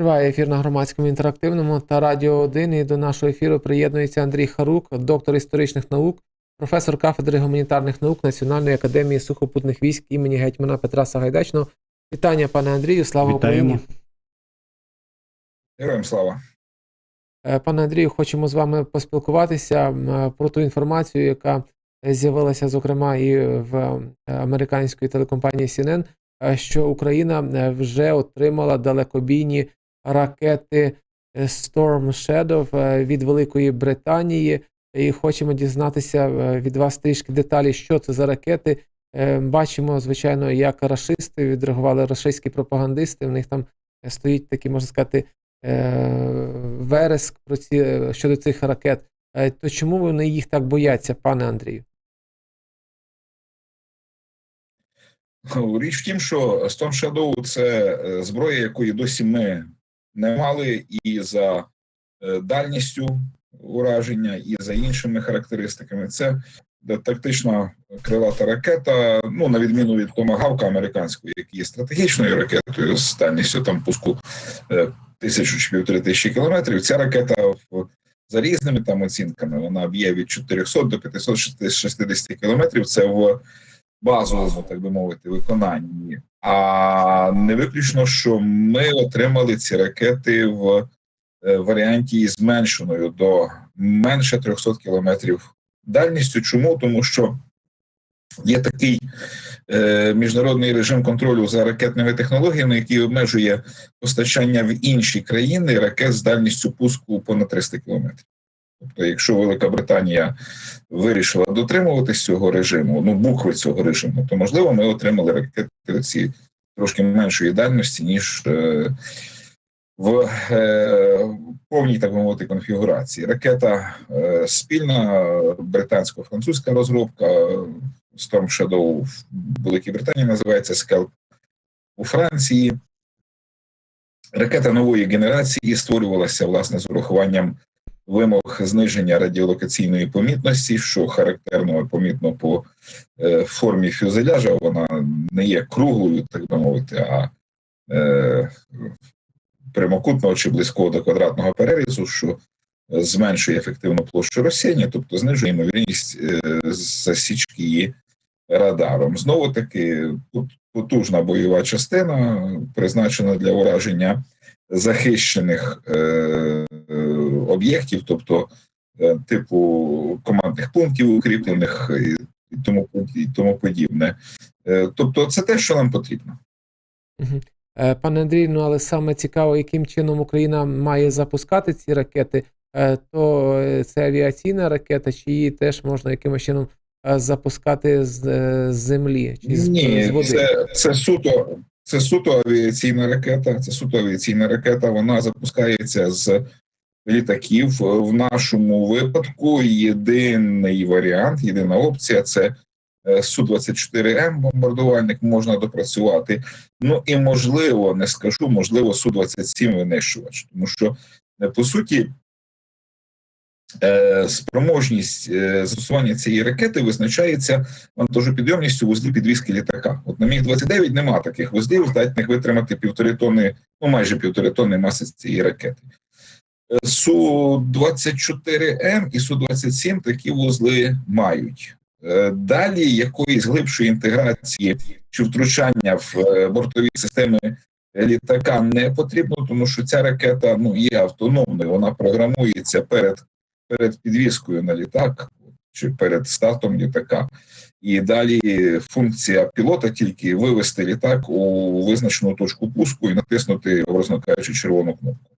Триває ефір на громадському інтерактивному та Радіо 1. І до нашого ефіру приєднується Андрій Харук, доктор історичних наук, професор кафедри гуманітарних наук Національної академії сухопутних військ імені гетьмана Петра Сагайдачного. Вітання, пане Андрію, слава Вітаємо. Україні. Героям слава. Е, Пане Андрію, хочемо з вами поспілкуватися е, про ту інформацію, яка з'явилася, зокрема, і в е, американської телекомпанії CNN, що Україна вже отримала далекобійні ракети е, Storm Shadow е, від Великої Британії. І хочемо дізнатися е, від вас трішки деталі, що це за ракети. Бачимо, звичайно, як рашисти відреагували рашистські пропагандисти. В них там стоїть такі, можна сказати, вереск про ці щодо цих ракет. То чому вони їх так бояться, пане Андрію? Річ в тім, що Storm Shadow – це зброя, якої досі ми не мали, і за е, дальністю ураження, і за іншими характеристиками. Це е, тактична крилата ракета, ну на відміну від томагавка американської, який є стратегічною ракетою з дальністю там пуску е, тисячу чи півтори тисячі кілометрів. Ця ракета в за різними там оцінками вона б'є від 400 до 560 кілометрів. Це в базовому, так би мовити, виконанні. А не виключно, що ми отримали ці ракети в е, варіанті зменшеною до менше 300 кілометрів дальністю. Чому? Тому що є такий е, міжнародний режим контролю за ракетними технологіями, який обмежує постачання в інші країни ракет з дальністю пуску понад 300 кілометрів. Тобто, якщо Велика Британія вирішила дотримуватись цього режиму, ну букви цього режиму, то можливо ми отримали ракети ці трошки меншої дальності, ніж е, в е, повній, так би мовити, конфігурації. Ракета е, спільна британсько-французька розробка Storm Shadow в Великій Британії називається Scalp у Франції. Ракета нової генерації створювалася власне з урахуванням вимог зниження радіолокаційної помітності, що характерно помітно по е, формі фюзеляжа. Вона не є круглою, так би мовити, а е, прямокутного чи близького до квадратного перерізу, що зменшує ефективну площу розсіяння, тобто знижує ймовірність е, засічки її радаром. Знову таки пот- потужна бойова частина, призначена для ураження захищених е, об'єктів, тобто е, типу командних пунктів укріплених і, тому і тому подібне. Е, тобто, це те, що нам потрібно. Е, Пане Андрію, ну але саме цікаво, яким чином Україна має запускати ці ракети, то це авіаційна ракета, чи її теж можна якимось чином запускати з, землі чи з, з води? це, це суто. Це суто авіаційна ракета. Це суто авіаційна ракета. Вона запускається з літаків. В нашому випадку єдиний варіант, єдина опція це е, Су-24М бомбардувальник можна допрацювати. Ну і можливо, не скажу, можливо, Су-27 винищувач, тому що е, по суті. Е, Спроможність е, застосування цієї ракети визначається вантажопідйомністю вузлів підвізки літака. От на міг 29 нема таких вузлів, здатних витримати півтори тонни, ну майже півтори тонни маси цієї ракети. Су 24 М і Су 27 такі вузли мають. Е, Далі якоїсь глибшої інтеграції чи втручання в е, бортові системи літака не потрібно, тому що ця ракета ну є автономною, вона програмується перед, перед підвіскою на літак чи перед стартом літака. І далі функція пілота тільки вивести літак у визначену точку пуску і натиснути, образно кажучи, червону кнопку.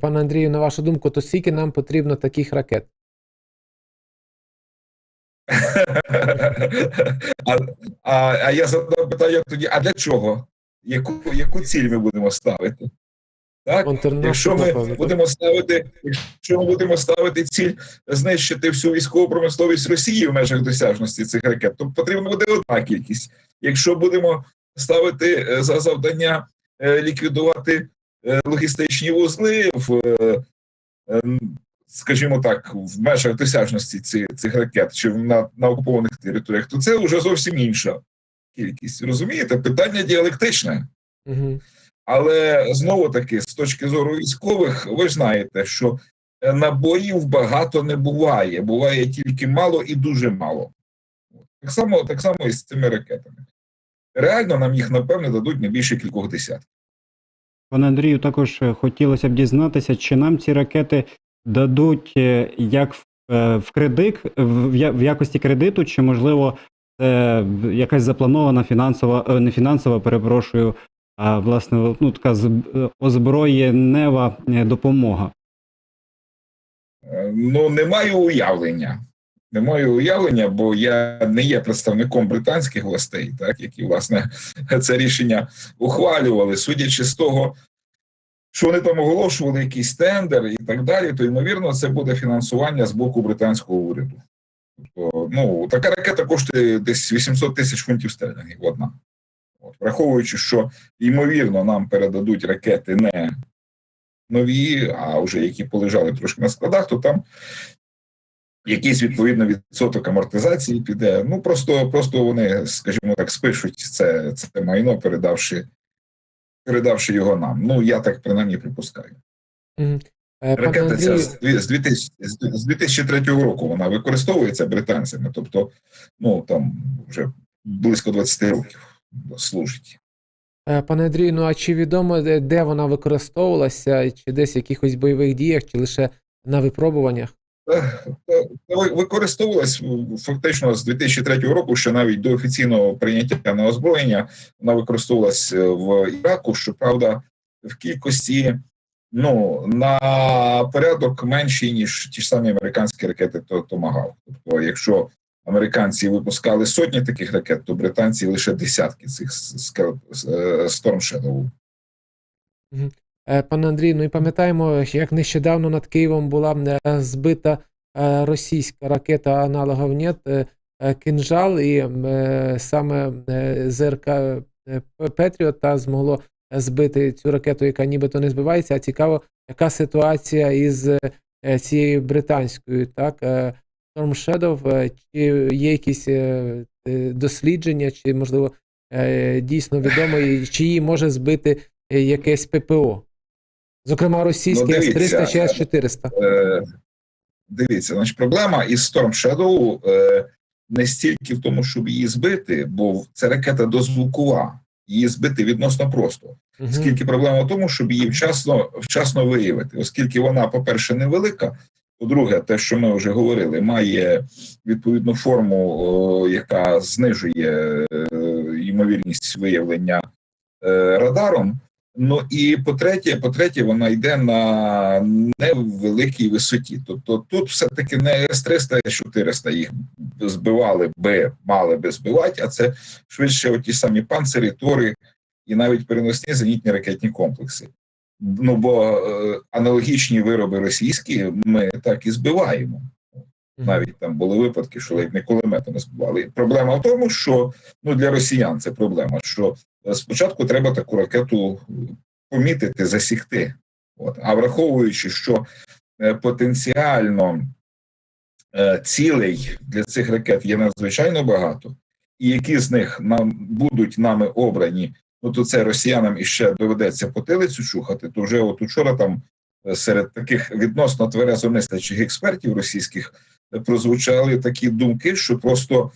Пане Андрію, на вашу думку, то скільки нам потрібно таких ракет? а, а, а я задав питання тоді: а для чого? Яку, яку ціль ми будемо ставити? Так? Якщо ми будемо ставити, якщо ми будемо ставити ціль знищити всю військову промисловість Росії в межах досяжності цих ракет, то потрібна буде одна кількість. Якщо будемо ставити е, за завдання е, ліквідувати е, логістичні вузли в, скажімо так, в межах досяжності ці, цих ракет чи на, на окупованих територіях, то це вже зовсім інша кількість. Розумієте? Питання діалектичне. Мгм. Але знову таки, з точки зору військових, ви ж знаєте, що е, набоїв багато не буває. Буває тільки мало і дуже мало. Так само, так само і з цими ракетами. Реально нам їх, напевне, дадуть не більше кількох десятків. Пане Андрію, також е, хотілося б дізнатися, чи нам ці ракети дадуть е, як в, кредит, в, якості кредиту, чи можливо це якась запланована фінансова, не фінансова, перепрошую, а власне ну, така е, озброєнева е, допомога. Е, Ну, не маю уявлення. Не маю уявлення, бо я не є представником британських властей, так які власне це рішення ухвалювали, судячи з того, що вони там оголошували якийсь тендер і так далі, то ймовірно, це буде фінансування з боку британського уряду. Тобто, ну така ракета коштує десь 800 тисяч фунтів стерлінгів. Одна, враховуючи, що ймовірно нам передадуть ракети не нові, а вже які полежали трошки на складах, то там якийсь відповідно відсоток амортизації піде. Ну просто, просто вони, скажімо так, спишуть це, це майно, передавши, передавши його нам. Ну я так принаймні припускаю. Е, Ракета ця з 2000 з 2003 року вона використовується британцями, тобто, ну там вже близько 20 років служить. е, пане Андрію, ну а чи відомо, де- вона використовувалася, чи десь в якихось бойових діях, чи лише на випробуваннях? Та- та- та ви- використовувалась фактично з 2003 року, ще навіть до офіційного прийняття на озброєння. Вона використовувалась е, в Іраку, щоправда, в кількості ну на порядок менші, ніж ті ж самі американські ракети то Томагав. Тобто, якщо американці випускали сотні таких ракет, то британці лише десятки цих Storm Shadow. Е, Пане Андрій, ну і пам'ятаємо, як нещодавно над Києвом була е, збита е, російська ракета аналогов НЕТ е, е, «Кинжал», і е, саме е, ЗРК е, Петріот та змогло збити цю ракету, яка нібито не збивається. А цікаво, яка ситуація із е, цією британською, так? Storm Shadow, е, чи є якісь е, е, дослідження, чи, можливо, дійсно відомо, чи її може збити якесь ППО? Зокрема, російське Ну, С-300 чи С-400. Е, Дивіться, значить, проблема із Storm Shadow е, не стільки в тому, щоб її збити, бо це ракета дозвукова. Її збити відносно просто. Скільки проблема в тому, щоб її вчасно, вчасно виявити, оскільки вона, по-перше, невелика. По-друге, те, що ми вже говорили, має відповідну форму, яка знижує е, ймовірність виявлення е, радаром. Ну і по-третє, по-третє, вона йде на невеликій висоті. Тобто тут все-таки не С-300, С-400 їх збивали би, мали би збивати, а це швидше оті самі панцирі, тори і навіть переносні зенітні ракетні комплекси. Ну бо е, аналогічні вироби російські ми так і збиваємо. Навіть там були випадки, що ледь не кулеметами збивали. Проблема в тому, що ну для росіян це проблема. Що е, спочатку треба таку ракету помітити, засікти. От а враховуючи, що е, потенціально е, цілей для цих ракет є надзвичайно багато, і які з них нам будуть нами обрані, ну то це росіянам іще доведеться потилицю чухати. То вже от учора там е, серед таких відносно тверезомислячих експертів російських е, прозвучали такі думки, що просто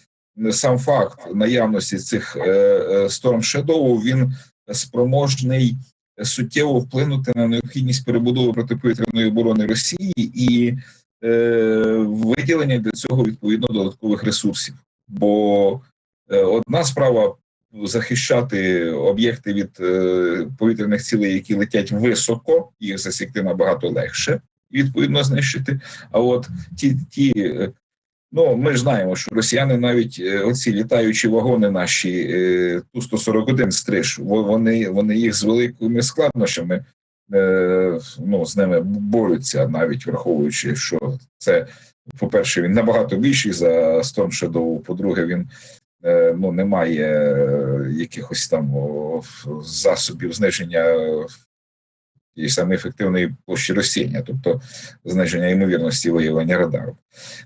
е, сам факт наявності цих Storm Shadow, він спроможний суттєво вплинути на необхідність перебудови протиповітряної оборони Росії і е, виділення для цього відповідно додаткових ресурсів. Бо одна справа захищати об'єкти від е, повітряних цілей, які летять високо, їх засікти набагато легше, відповідно знищити. А от ті, ті е, ну ми ж знаємо, що росіяни навіть е, оці літаючі вагони наші ту 141 стриж, вони, вони їх з великими складнощами. Ну, з ними борються, навіть враховуючи, що це, по-перше, він набагато більший за Storm Shadow, по-друге, він ну, не має е, якихось там засобів зниження і саме ефективної площі розсіння, тобто зниження ймовірності виявлення радару.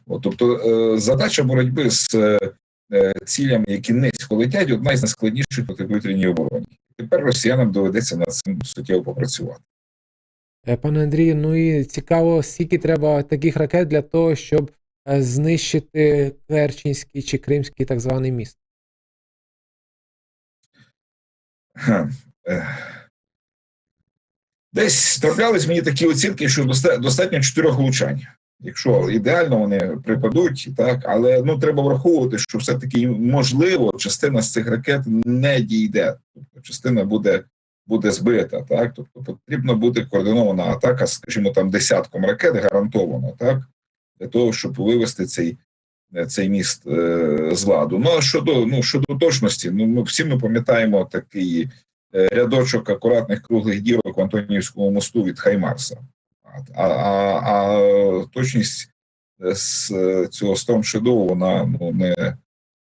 От, тобто е, задача боротьби з е, цілями, які низько летять, одна із найскладніших протиповітряній обороні. тепер росіянам доведеться над цим суттєво попрацювати. Е, Пане Андрію, ну і цікаво, скільки треба таких ракет для того, щоб е, знищити Керченський чи Кримський так званий міст. Е. Десь траплялись мені такі оцінки, що достатньо чотирьох влучань. Якщо ідеально вони припадуть, так але ну треба враховувати, що все-таки можливо частина з цих ракет не дійде, тобто частина буде, буде збита. Так, тобто потрібно буде координована атака, скажімо, там десятком ракет гарантовано, так для того, щоб вивести цей, цей міст е, з ладу. Ну а щодо ну щодо точності, ну ми всі ми пам'ятаємо такий е, рядочок акуратних круглих дірок в Антонівському мосту від Хаймарса. А, а, а точність е, з е, цього Storm Shadow, вона ну не,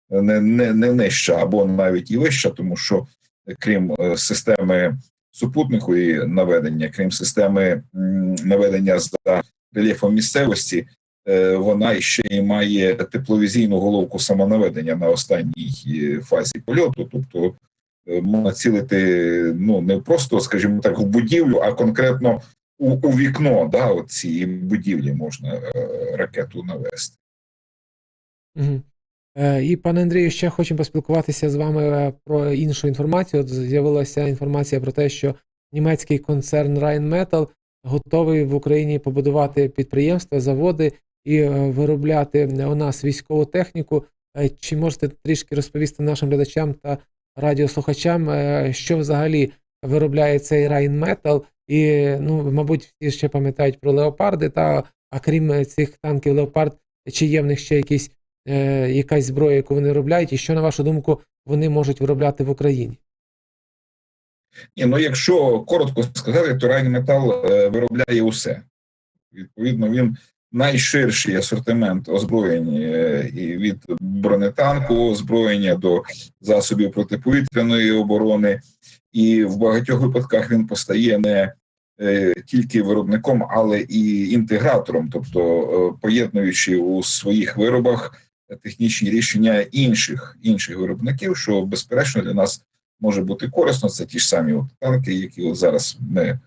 не, не, не нижча або навіть і вища, тому що е, крім е, системи супутникової наведення, крім системи наведення за рельєфом місцевості, е, вона ще й має тепловізійну головку самонаведення на останній е, фазі польоту, тобто е, можна цілити ну не просто, скажімо так, в будівлю, а конкретно у, у вікно да, цієї будівлі можна е, ракету навести. Угу. Е, і пане Андрію, ще хочемо поспілкуватися з вами е, про іншу інформацію. От з'явилася інформація про те, що німецький концерн Rheinmetall готовий в Україні побудувати підприємства, заводи і е, виробляти у нас військову техніку. Е, Чи можете трішки розповісти нашим глядачам та радіослухачам, е, що взагалі виробляє цей Rheinmetall? І, ну, мабуть, всі ще пам'ятають про леопарди, та а крім цих танків леопард, чи є в них ще якісь, е, якась зброя, яку вони виробляють, і що, на вашу думку, вони можуть виробляти в Україні? Ні, ну якщо коротко сказати, то е, виробляє усе. Відповідно, він найширший асортимент озброєнь е, і від бронетанку озброєння до засобів протиповітряної оборони, і в багатьох випадках він постає не е, тільки виробником, але і інтегратором, тобто е, поєднуючи у своїх виробах технічні рішення інших інших виробників, що безперечно для нас може бути корисно. Це ті ж самі от танки, які от зараз ми,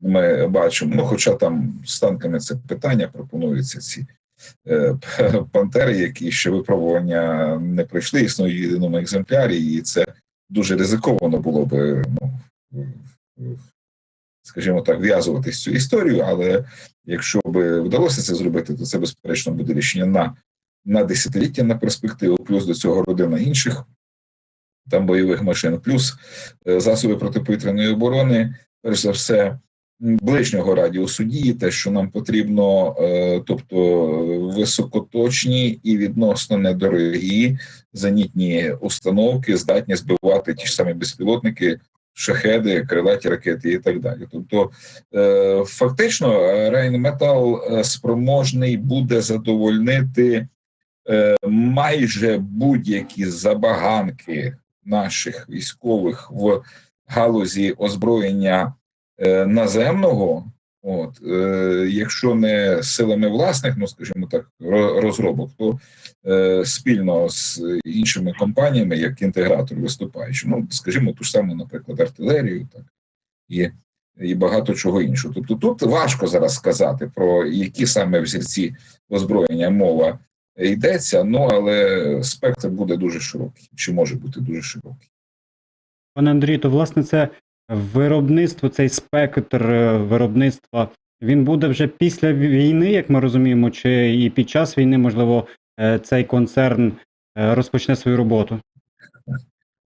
ми бачимо. Ну, хоча там з танками це питання пропонуються ці е, пантери, які ще випробування не пройшли, існують в єдиному екземплярі, і це дуже ризиковано було би, ну скажімо так, в'язуватись цю історію. Але якщо би вдалося це зробити, то це безперечно буде рішення на, на десятиліття на перспективу, плюс до цього родина інших там бойових машин, плюс е, засоби протиповітряної оборони, перш за все, ближнього радіусу дії, те, що нам потрібно, е, тобто високоточні і відносно недорогі зенітні установки, здатні збивати ті ж самі безпілотники, шахеди, крилаті ракети і так далі. Тобто, е, фактично, Рейнметал спроможний буде задовольнити е, майже будь-які забаганки наших військових в галузі озброєння наземного, от е, якщо не силами власних, ну скажімо так, розробок, то е, спільно з іншими компаніями, як інтегратор виступаючи, ну скажімо, ту ж саму, наприклад, артилерію, так і, і багато чого іншого. Тобто тут важко зараз сказати про які саме взірці озброєння мова йдеться, ну але спектр буде дуже широкий, чи може бути дуже широкий. Пане Андрію, то власне це виробництво, цей спектр е, виробництва, він буде вже після війни, як ми розуміємо, чи і під час війни, можливо, е, цей концерн е, розпочне свою роботу.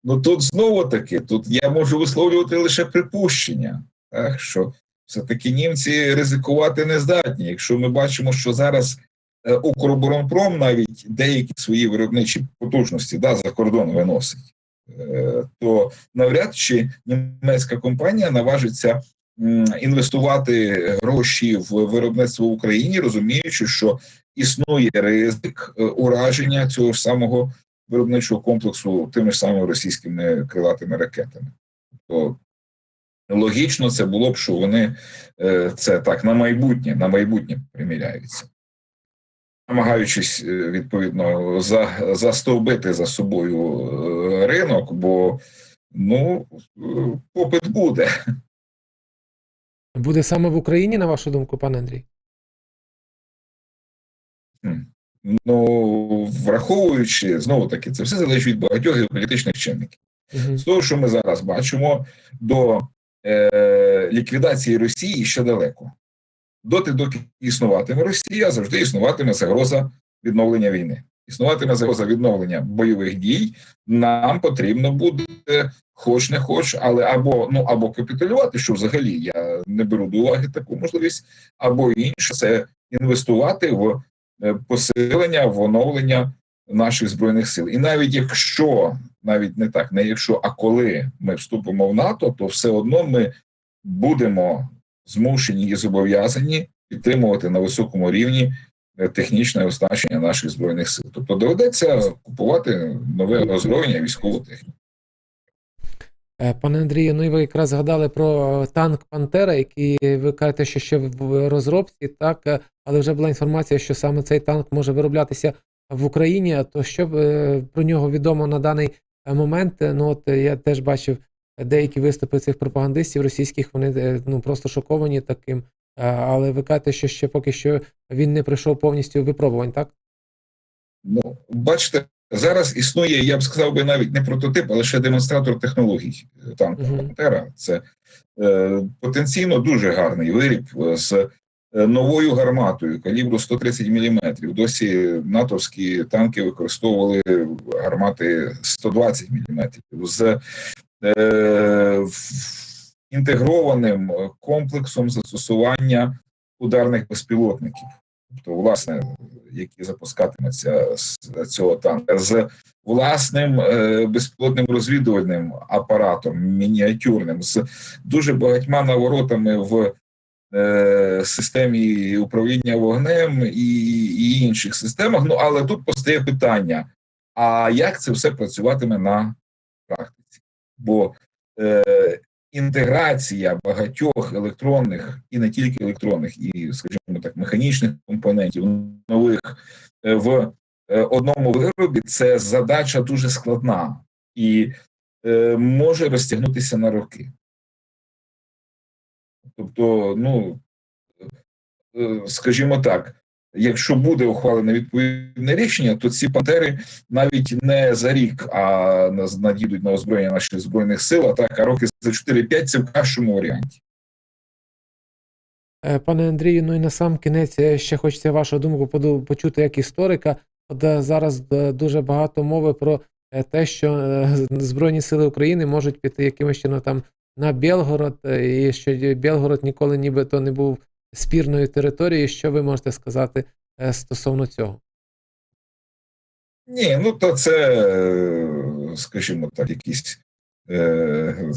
Ну тут знову таки, тут я можу висловлювати лише припущення, так що все-таки німці ризикувати не здатні. Якщо ми бачимо, що зараз Укроборонпром навіть деякі свої виробничі потужності да, за кордон виносить, то навряд чи німецька компанія наважиться інвестувати гроші в виробництво в Україні, розуміючи, що існує ризик е, ураження цього ж самого виробничого комплексу тими ж самими російськими крилатими ракетами. То логічно це було б, що вони е, це так на майбутнє, на майбутнє приміряються, намагаючись е, відповідно за, застовбити за собою е, ринок, бо ну е, попит буде. Буде саме в Україні, на вашу думку, пане Андрій? Ну, враховуючи знову таки, це все залежить від багатьох геополітичних чинників. Угу. З того, що ми зараз бачимо, до е, ліквідації Росії ще далеко. Доти, доки існуватиме Росія, завжди існуватиме загроза відновлення війни. Існуватиме загроза відновлення бойових дій. Нам потрібно буде, хоч не хоч, але або ну або капітулювати, що взагалі я не беру до уваги таку можливість, або інше це інвестувати в е, посилення, в оновлення наших збройних сил. І навіть якщо навіть не так, не якщо, а коли ми вступимо в НАТО, то все одно ми будемо змушені і зобов'язані підтримувати на високому рівні е, технічне оснащення наших збройних сил. Тобто доведеться купувати нове озброєння, військову техніку. Е, Пане Андрію, ну і ви якраз згадали про танк Пантера, який ви кажете, що ще в розробці, так, е, але вже була інформація, що саме цей танк може вироблятися в Україні. То що е, про нього відомо на даний е, момент? Е, Ну от е, я теж бачив деякі виступи цих пропагандистів російських, вони е, ну просто шоковані таким. Але ви кажете, що ще поки що він не пройшов повністю випробувань, так? Ну, бачите, зараз існує, я б сказав би навіть не прототип, а лише демонстратор технологій танка Мгм. Пантера. Це е, потенційно дуже гарний виріб е, з е, новою гарматою калібру 130 мм. Досі натовські танки використовували гармати 120 мм. з інтегрованим комплексом застосування ударних безпілотників. Тобто, власне, які запускатимуться з цього танка, з власним е, безпілотним розвідувальним апаратом, мініатюрним, з дуже багатьма наворотами в е, системі управління вогнем і, і інших системах. Ну але тут постає питання: а як це все працюватиме на практиці? Бо е, інтеграція багатьох електронних і не тільки електронних, і, скажімо так, механічних компонентів нових е, в е, одному виробі це задача дуже складна і е, може розтягнутися на роки. Тобто, ну е, скажімо так, якщо буде ухвалене відповідне рішення, то ці пантери навіть не за рік, а надійдуть на озброєння наших збройних сил, а так, а роки за 4-5 це в кращому варіанті. Е, Пане Андрію, ну і на сам кінець е, ще хочеться вашу думку почути як історика. От е, зараз дуже багато мови про те, що Збройні Сили України можуть піти якимось чином там на Білгород, і що Білгород ніколи нібито не був спірною територією. Що ви можете сказати е, стосовно цього? Ні, ну то це, е, скажімо так, якісь е,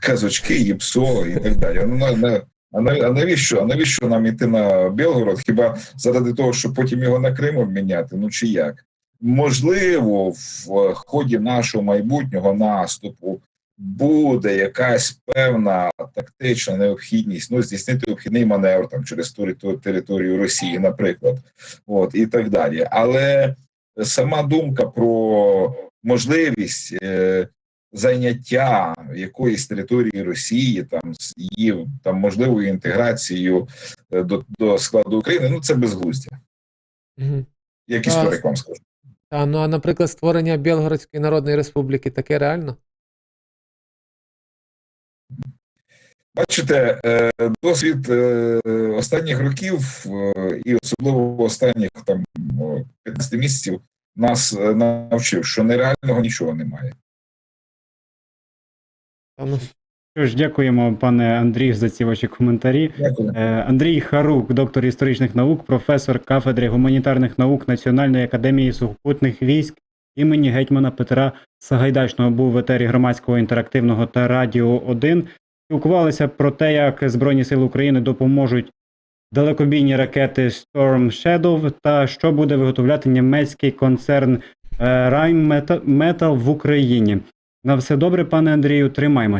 казочки, їпсо і так далі. Ну, а а навіщо? А навіщо нам іти на Білгород? Хіба заради того, щоб потім його на Крим обміняти? Ну чи як? Можливо, в ході нашого майбутнього наступу буде якась певна тактична необхідність ну, здійснити обхідний маневр там через тери- територію Росії, наприклад, от і так далі. Але сама думка про можливість е, зайняття якоїсь території Росії, там з її там можливою інтеграцією е, до, до складу України, ну це безглуздя. Угу. Як А, історик вам скажу. Та, ну а наприклад, створення Білгородської Народної Республіки таке реально? Бачите, е, досвід е, останніх років е, і особливо останніх там о, 15 місяців нас навчив, що нереального нічого немає. Що ж, дякуємо, пане Андрію, за ці ваші коментарі. Дякую. Андрій Харук, доктор історичних наук, професор кафедри гуманітарних наук Національної академії сухопутних військ імені гетьмана Петра Сагайдачного був в етері громадського інтерактивного та радіо 1. Спілкувалися про те, як Збройні Сили України допоможуть далекобійні ракети Storm Shadow та що буде виготовляти німецький концерн е, Rheinmetall в Україні. На все добре, пане Андрію, тримаймося.